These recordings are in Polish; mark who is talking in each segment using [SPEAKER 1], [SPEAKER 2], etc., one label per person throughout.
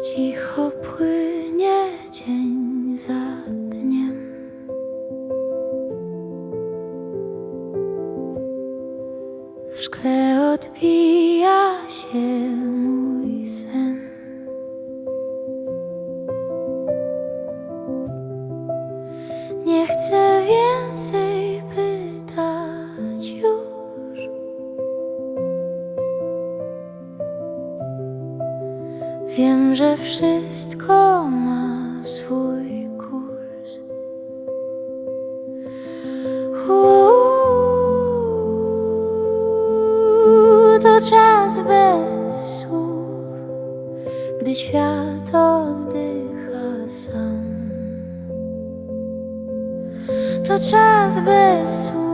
[SPEAKER 1] Cicho płynie dzień za dniem. W szkle odbija się mój sen. Nie chcę. Wiem, że wszystko ma swój kurs. Uuu, to czas bez słów, gdy świat oddycha sam. To czas bez słów,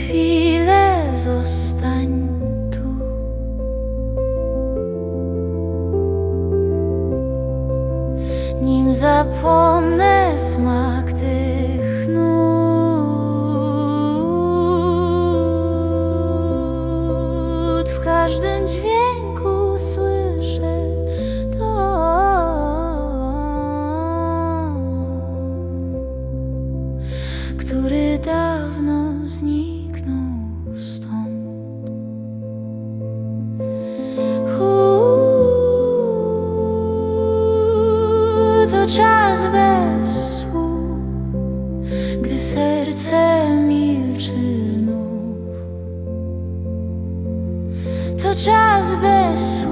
[SPEAKER 1] chwilę zostań tu. Nim zapomnę czas bez słów, gdy serce milczy znów. To czas bez słów.